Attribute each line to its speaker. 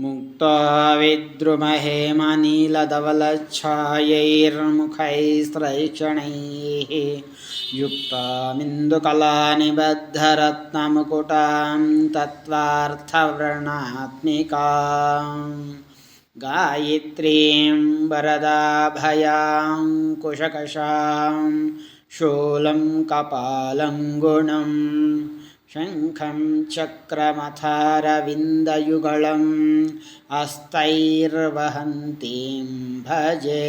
Speaker 1: मुक्ता विद्रुमहेमनीलधवलच्छायैर्मुखैस्त्रैक्षणैः युक्तामिन्दुकलानिबद्धरत्नमुकुटां तत्त्वार्थव्रणात्मिकाम् गायत्रीं वरदाभयाङ्कुशकषां शूलं कपालं गुणम् शङ्खं चक्रमथारविन्दयुगळम् हस्तैर्वहन्तीं भजे